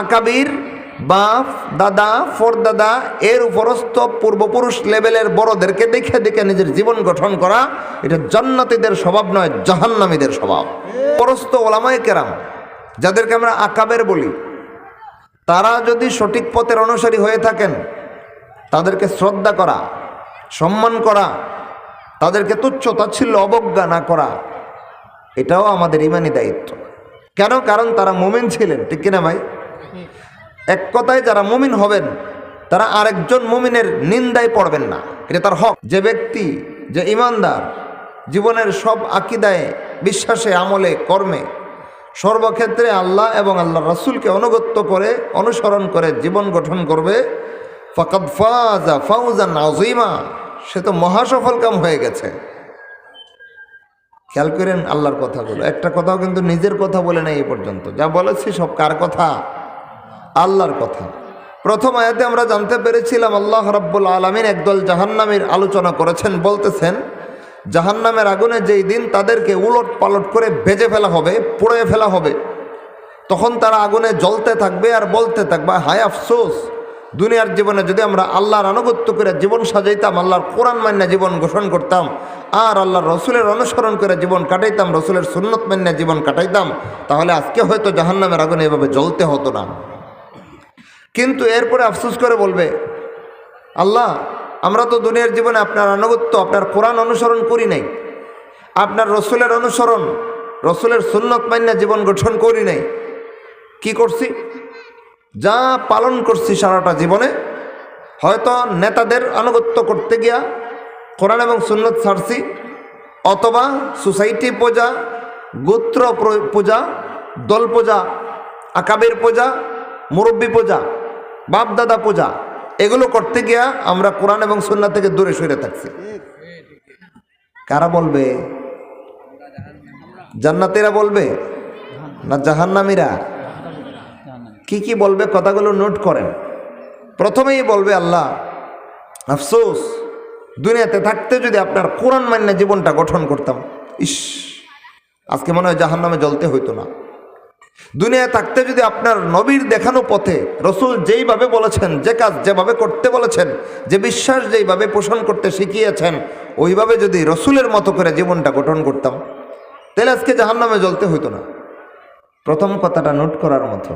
আকাবির বাপ দাদা ফরদাদা এর উপরস্থ পূর্বপুরুষ লেভেলের বড়দেরকে দেখে দেখে নিজের জীবন গঠন করা, এটা জান্নাতীদের স্বভাব নয়, জাহান্নামীদের স্বভাব। পরস্ত ওলামায় কেরাম, যাদেরকে আমরা আকাবের বলি, তারা যদি সঠিক পথের অনুসারী হয়ে থাকেন, তাদেরকে শ্রদ্ধা করা, সম্মান করা, তাদেরকে তুচ্ছ তাচ্ছিল্য অবজ্ঞা না করা, এটাও আমাদের ইমানি দায়িত্ব। কেন? কারণ তারা মুমিন ছিলেন, ঠিক কিনা ভাই? এক কথায় যারা মুমিন হবেন, তারা আরেকজন মুমিনের নিন্দায় পড়বেন না। এটা তার হক। যে ব্যক্তি, যে ইমানদার, জীবনের সব আকিদায়, বিশ্বাসে, আমলে, কর্মে সর্বক্ষেত্রে আল্লাহ এবং আল্লাহ রাসূলকে অনুগত্য করে, অনুসরণ করে জীবন গঠন করবে। ফকাদ ফাজা ফাউজান আজিমা সে তো মহাসফল কাম হয়ে গেছে। খেয়াল করেন আল্লাহর কথাগুলো। একটা কথাও কিন্তু নিজের কথা বলে নেই এই পর্যন্ত। যা বলেছি সব কার কথা? আল্লাহর কথা। প্রথম আয়াতে আমরা জানতে পেরেছিলাম, আল্লাহ রাব্বুল আলমিন একদল জাহান্নামের আলোচনা করেছেন, বলতেছেন, জাহান্নামের আগুনে যেই দিন তাদেরকে উলট পালট করে ভেজে ফেলা হবে, পুড়ে ফেলা হবে, তখন তারা আগুনে জ্বলতে থাকবে আর বলতে থাকবে, হায় আফসোস, দুনিয়ার জীবনে যদি আমরা আল্লাহর আনুগত্য করে জীবন সাজাইতাম, আল্লাহর কোরআন মান্যা জীবন গঠন করতাম, আর আল্লাহর রসুলের অনুসরণ করে জীবন কাটাইতাম, রসুলের সুন্নত মান্য জীবন কাটাইতাম, তাহলে আজকে হয়তো জাহান্নামের আগুনে এভাবে জ্বলতে হতো না। কিন্তু এরপরে আফসোস করে বলবে, আল্লাহ, আমরা তো দুনিয়ার জীবনে আপনার আনুগত্য, আপনার কোরআন অনুসরণ করি নাই। আপনার রসুলের অনুসরণ, রসুলের সুন্নত মান্যা জীবন গঠন করি নাই। কি করছি? যা পালন করছি সারাটা জীবনে, হয়তো নেতাদের আনুগত্য করতে গিয়া কোরআন এবং সুন্নত ছাড়ছি, অথবা সোসাইটি পূজা, গোত্র পূজা, দল পূজা, আকাবের পূজা, মুরব্বী পূজা বাপদাদা পূজা, এগুলো করতে গিয়া আমরা কোরআন এবং সুন্না থেকে দূরে সরে থাকছি। কারা বলবে? জান্নাতেরা বলবে? না জাহান্নামীরা? কি কি বলবে? কথাগুলো নোট করেন। প্রথমেই বলবে আল্লাহ, আফসোস, দুনিয়াতে থাকতে যদি আপনার কোরআন মান্য জীবনটা গঠন করতাম, ইস, আজকে মনে হয় জাহান্নামে জ্বলতে হইতো না। দুনিয়ায় থাকতে যদি আপনার নবীর দেখানো পথে রসুল যেইভাবে বলেছেন, যে কাজ যেভাবে করতে বলেছেন, যে বিশ্বাস যেইভাবে পোষণ করতে শিখিয়েছেন, ওইভাবে যদি রসুলের মতো করে জীবনটা গঠন করতাম, তাহলে আজকে জাহান নামে জ্বলতে হইতো না। প্রথম কথাটা নোট করার মতো।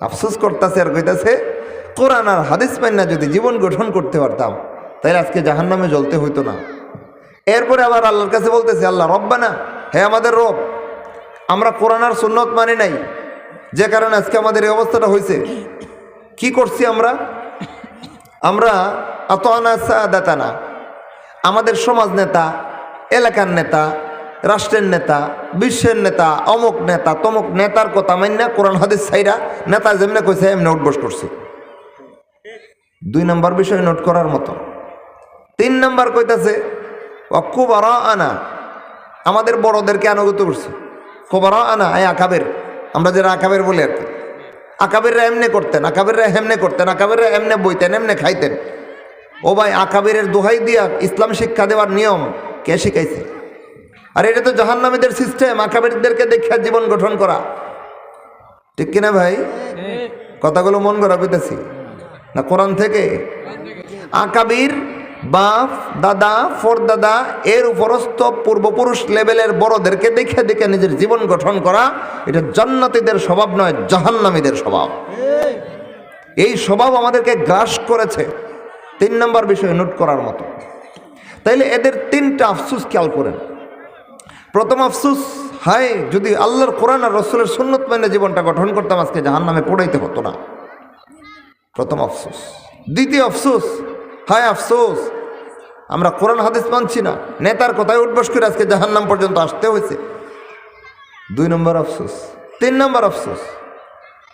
আফসোস করতেছে আর কইতাছে, কোরআন আর হাদিস মান্না যদি জীবন গঠন করতে পারতাম, তাহলে আজকে জাহান নামে জ্বলতে হইতো না। এরপরে আবার আল্লাহর কাছে বলতেছে, আল্লাহ রব্বানা, হে আমাদের রব আমরা কোরআন আর সুন্নত মানি নাই। যে কারণে আজকে আমাদের এই অবস্থাটা হয়েছে। কি করছি আমরা? আমরা এত আতানা সাদাতানা। আমাদের সমাজ নেতা, এলাকার নেতা, রাষ্ট্রের নেতা, বিশ্বের নেতা, অমুক নেতা, তমুক নেতার কথা মান্যা কোরআন হাদিস সাইরা নেতা যেমনে কইছে, এমনি উঠবস করছি। দুই নম্বর বিষয় নোট করার মতো। তিন নম্বর কইতাছে অকুবারা আনা আমাদের বড়দেরকে আনুগত করছে। কোবারা আনা এই আকাবের। আমরা যারা আকাবের বলি আর কি। আকাবেররা এমনে করতেন আকাবেররা হেমনে করতেন আকাবেররা এমনে বইতেন এমনে খাইতেন। ও ভাই আকাবিরের দোহাই দিয়া ইসলাম শিক্ষা দেওয়ার নিয়ম কে শিখাইছে? আর এটা তো জাহান্নামীদের সিস্টেম আকাবিরদেরকে দেখে জীবন গঠন করা। ঠিক কিনা ভাই? কথাগুলো মন করা পেতেছি না কোরআন থেকে? আকাবির বাপ, দাদা ফরদাদা এর উপরস্থ পূর্বপুরুষ লেভেলের বড়দেরকে দেখে দেখে নিজের জীবন গঠন করা, এটা জান্নাতীদের স্বভাব নয়, জাহান্নামীদের স্বভাব। এই স্বভাব আমাদেরকে গ্রাস করেছে তিন নম্বর বিষয় নোট করার মতো। তাইলে এদের তিনটা আফসুস খেয়াল করেন। প্রথম আফসুস, হায়, যদি আল্লাহর কোরআন আর রসুলের সুন্নত মেনে জীবনটা গঠন করতাম, আজকে জাহান নামে পড়াইতে হতো না। প্রথম আফসোস। দ্বিতীয় আফসোস হায় আফসোস, আমরা কোরআন হাদিস মানছি না। নেতার কথায় উঠবস করে আজকে জাহান্নাম পর্যন্ত আসতে হয়েছে। দুই নম্বর আফসোস, তিন নম্বর আফসোস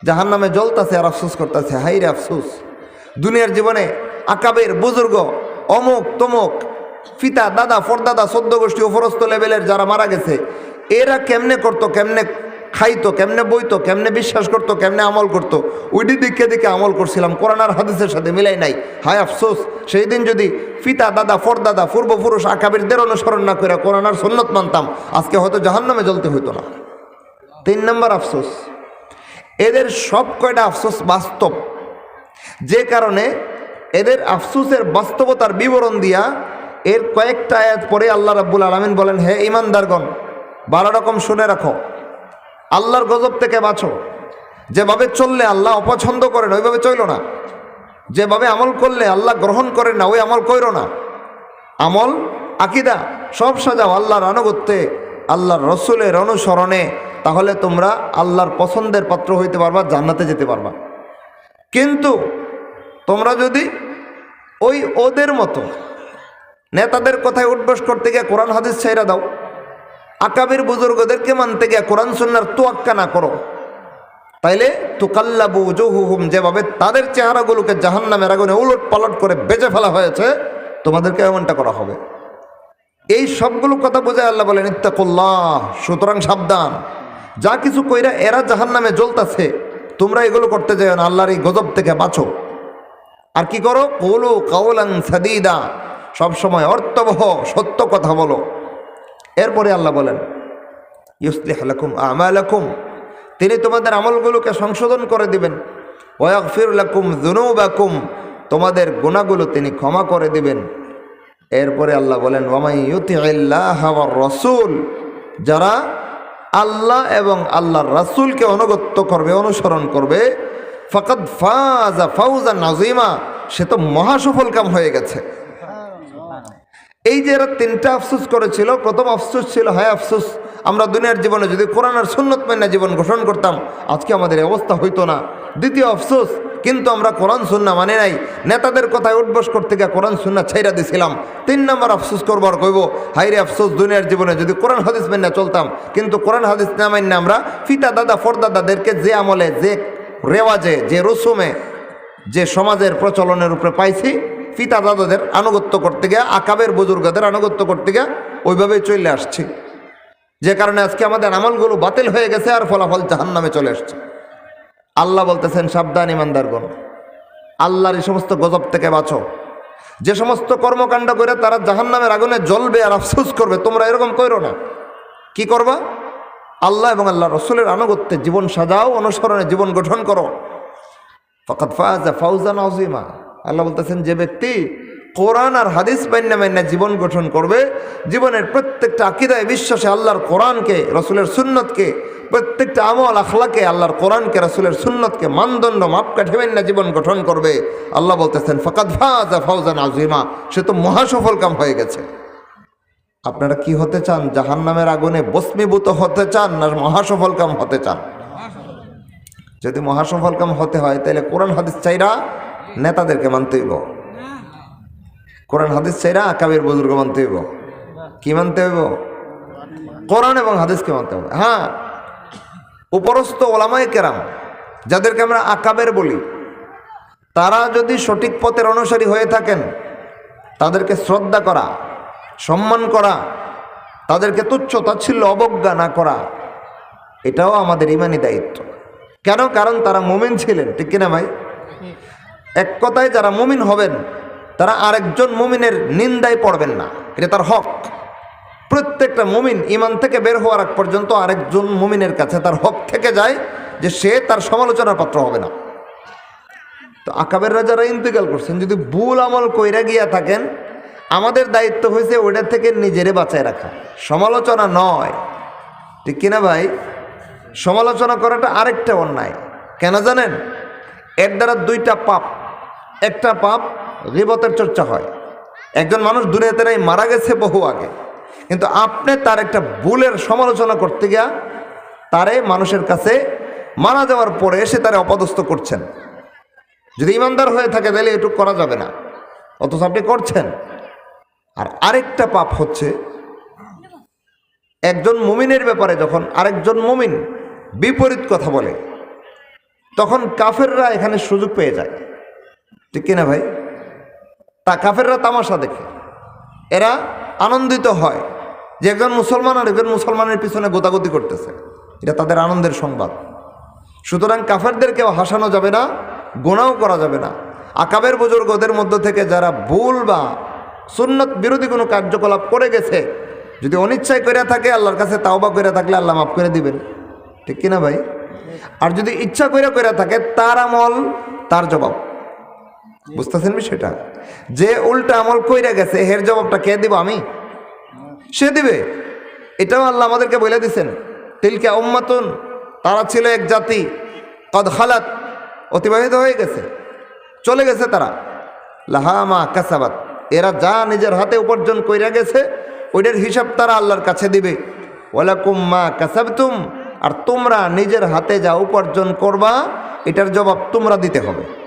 জাহান নামে জ্বলতাছে আর আফসোস করতেছে হাই রে আফসোস। দুনিয়ার জীবনে আকাবের বুজুর্গ, অমুক তমুক, পিতা, দাদা ফরদাদা সদ্য গোষ্ঠী উপরস্থ লেভেলের যারা মারা গেছে, এরা কেমনে করতো, কেমনে খাইতো, কেমনে বইতো, কেমনে বিশ্বাস করতো, কেমনে আমল করতো ওইটি দিকে দিকে আমল করছিলাম, কোরআন আর হাদিসের সাথে মিলাই নাই। হায় আফসোস, সেই দিন যদি পিতা, দাদা ফরদাদা পূর্বপুরুষ, আকাবিরদের অনুসরণ না করে কোরআন আর সন্ন্যত মানতাম, আজকে হয়তো জাহান্নামে জ্বলতে হইতো না। তিন নম্বর আফসোস, এদের সব কয়টা আফসোস বাস্তব? যে কারণে এদের আফসোসের বাস্তবতার বিবরণ দিয়া এর কয়েকটা আয়াত পরে আল্লাহ রাব্বুল আলমিন বলেন, হে ইমানদারগণ বারো রকম শুনে রাখো। আল্লাহর গজব থেকে বাঁচো। যেভাবে চললে আল্লাহ অপছন্দ করেন, ওইভাবে চইল না। যেভাবে আমল করলে আল্লাহ গ্রহণ করেন না, ওই আমল কইর না। আমল, আকিদা, সব সাজাও আল্লাহর আনুগত্যে, আল্লাহর রসুলের অনুসরণে, তাহলে তোমরা আল্লাহর পছন্দের পাত্র হইতে পারবা, জান্নাতে যেতে পারবা। কিন্তু তোমরা যদি ওই ওদের মতো নেতাদের কথায় উঠবস করতে গিয়ে কোরআন হাদিস ছাইরা দাও আকাবির বুজুর্গদেরকে মানতে গিয়ে কোরআন সুন্নার তোয়াক্কা না করো। তাইলে তুকাল্লাবু জহুহুম যেভাবে তাদের চেহারাগুলোকে জাহান নামের আগুনে উলট পালট করে বেঁচে ফেলা হয়েছে, তোমাদেরকে এমনটা করা হবে। এই সবগুলো কথা বোঝায় আল্লাহ বলেন, ইত্তাকুল্লাহ সুতরাং সাবধান। যা কিছু কইরা এরা জাহান নামে জ্বলতাছে, তোমরা এগুলো করতে যাও না, আল্লাহর এই গজব থেকে বাঁচো। আর কি করো? কৌলু কাউলাং সাদিদা, সবসময় অর্থবহ, সত্য কথা বলো। এরপরে আল্লাহ বলেন, ইউসলিহ লাকুম আমালাকুম। তিনি তোমাদের আমলগুলোকে সংশোধন করে দিবেন। ওয়াগফির লাকুম যুনুবাকুম। তোমাদের গুণাগুলো তিনি ক্ষমা করে দিবেন। এরপরে আল্লাহ বলেন ওয়ামাই ইউতিল্লাহ রসুল। যারা আল্লাহ এবং আল্লাহর রাসূলকে অনুগত্য করবে, অনুসরণ করবে ফকত ফাজা ফাউজা নাজিমা সে তো মহাসফল কাম হয়ে গেছে। এই যে এরা তিনটা আফসোস করেছিল, প্রথম আফসোস ছিল হ্যাঁ আফসোস, আমরা দুনিয়ার জীবনে যদি কোরআন আর সুন্নত মান্না জীবন গঠন করতাম, আজকে আমাদের অবস্থা হইতো না। দ্বিতীয় আফসোস, কিন্তু আমরা কোরআন, সুন্না মানে নাই। নেতাদের কথায় উঠবস করতে গিয়ে কোরআন, সুন্না ছাইরা দিছিলাম। তিন নম্বর আফসোস করবার কইব হাইরে আফসোস, দুনিয়ার জীবনে যদি কোরআন, হাদিস মান্না চলতাম, কিন্তু কোরআন, হাদিস না মান্না আমরা ফিতা দাদা ফরদাদাদেরকে যে আমলে, যে রেওয়াজে, যে রসুমে, যে সমাজের প্রচলনের উপরে পাইছি পিতা দাদাদের আনুগত্য করতে গিয়ে, আকাবের বুজুর্গদের আনুগত্য করতে গিয়ে ওইভাবেই চলে আসছি। যে কারণে আজকে আমাদের আমলগুলো বাতিল হয়ে গেছে আর ফলাফল জাহান নামে চলে আসছে। আল্লাহ বলতেছেন, সাবধান ইমানদারগণ, আল্লাহর এই সমস্ত গজব থেকে বাঁচো। যে সমস্ত কর্মকাণ্ড করে তারা জাহান নামের আগুনে জ্বলবে আর আফসোস করবে, তোমরা এরকম করো না। কি করবা? আল্লাহ এবং আল্লাহ রসুলের আনুগত্যে জীবন সাজাও, অনুসরণে জীবন গঠন করো। ফকাত ফাউজান আজিমা আল্লাহ বলতেছেন, যে ব্যক্তি কোরআন আর হাদিস মান্না মান্না জীবন গঠন করবে, জীবনের প্রত্যেকটা আকিদায় বিশ্বাসে আল্লাহর কোরআনকে, রসুলের সুন্নতকে, প্রত্যেকটা আমল আখলাকে, আল্লাহর কোরআনকে, রসুলের সুন্নতকে মানদণ্ড মাপকাঠি মান্না জীবন গঠন করবে। আল্লাহ বলতেছেন ফকাত ফাজা ফৌজান আজিমা সে তো মহাসফল কাম হয়ে গেছে। আপনারা কি হতে চান? জাহান্নামের আগুনে বস্মীভূত হতে চান না মহাসফল কাম হতে চান? যদি মহাসফল কাম হতে হয়, তাহলে কোরআন হাদিস চাইরা নেতাদেরকে মানতে হইব। কোরআন হাদিস চাইরা আকাবের বুজুর্গ মানতে হইব। কি মানতে হইব? কোরআন এবং হাদিসকে মানতে হবে। হ্যাঁ। উপরস্থ ওলামায় কেরাম, যাদেরকে আমরা আকাবের বলি, তারা যদি সঠিক পথের অনুসারী হয়ে থাকেন, তাদেরকে শ্রদ্ধা করা, সম্মান করা, তাদেরকে তুচ্ছ তাচ্ছিল্য অবজ্ঞা না করা, এটাও আমাদের ইমানি দায়িত্ব। কেন? কারণ তারা মুমিন ছিলেন। ঠিক কিনা ভাই? এক কথায় যারা মুমিন হবেন, তারা আরেকজন মুমিনের নিন্দায় পড়বেন না। এটা তার হক। প্রত্যেকটা মুমিন ইমান থেকে বের হওয়ার পর্যন্ত আরেকজন মুমিনের কাছে তার হক থেকে যায় যে সে তার সমালোচনার পাত্র হবে না। তো আকাবের রাজারা ইন্তেকাল করছেন, যদি ভুল আমল কইরা গিয়া থাকেন, আমাদের দায়িত্ব হয়েছে ওইটা থেকে নিজেরে বাঁচায় রাখা। সমালোচনা নয়। ঠিক কিনা ভাই? সমালোচনা করাটা আরেকটা অন্যায়। কেন জানেন? এর দ্বারা দুইটা পাপ একটা পাপ গিবতের চর্চা হয়। একজন মানুষ দুনিয়াতে নাই মারা গেছে বহু আগে। কিন্তু আপনি তার একটা ভুলের সমালোচনা করতে গিয়া তারে মানুষের কাছে মারা যাওয়ার পরে এসে তারে অপদস্থ করছেন। যদি ইমানদার হয়ে থাকে তাহলে এটুকু করা যাবে না। অথচ আপনি করছেন। আর আরেকটা পাপ হচ্ছে, একজন মুমিনের ব্যাপারে যখন আরেকজন মুমিন বিপরীত কথা বলে, তখন কাফেররা এখানে সুযোগ পেয়ে যায়। ঠিক কিনা ভাই? তা কাফেররা তামাশা দেখে। এরা আনন্দিত হয় যে একজন মুসলমান আর একজন মুসলমানের পিছনে গোতাগতি করতেছে। এটা তাদের আনন্দের সংবাদ। সুতরাং কাফেরদেরকেও হাসানো যাবে না, গোনাও করা যাবে না। আকাবের বুজুর্গদের মধ্য থেকে যারা ভুল বা সুন্নত বিরোধী কোনো কার্যকলাপ করে গেছে, যদি অনিচ্ছায় করে থাকে, আল্লাহর কাছে তাওবা করে থাকলে আল্লাহ মাফ করে দিবেন। ঠিক কিনা ভাই? আর যদি ইচ্ছা করে করে থাকে, তার আমল, তার জবাব। বুঝতেছেন বিষয়টা? যে উল্টা আমল কইরা গেছে হের জবাবটা কে দিব আমি? সে দিবে। এটাও আল্লাহ আমাদেরকে বলে দিছেন। তিলকে উম্মাতুন তারা ছিল এক জাতি। কদ খালাত অতিবাহিত হয়ে গেছে। চলে গেছে তারা। লাহামা কাসাবাত। এরা যা নিজের হাতে উপার্জন কইরা গেছে ওইটার হিসাব তারা আল্লাহর কাছে দিবে। ওয়ালাকুম মা কাসাবতুম আর তোমরা নিজের হাতে যা উপার্জন করবা এটার জবাব তোমরা দিতে হবে।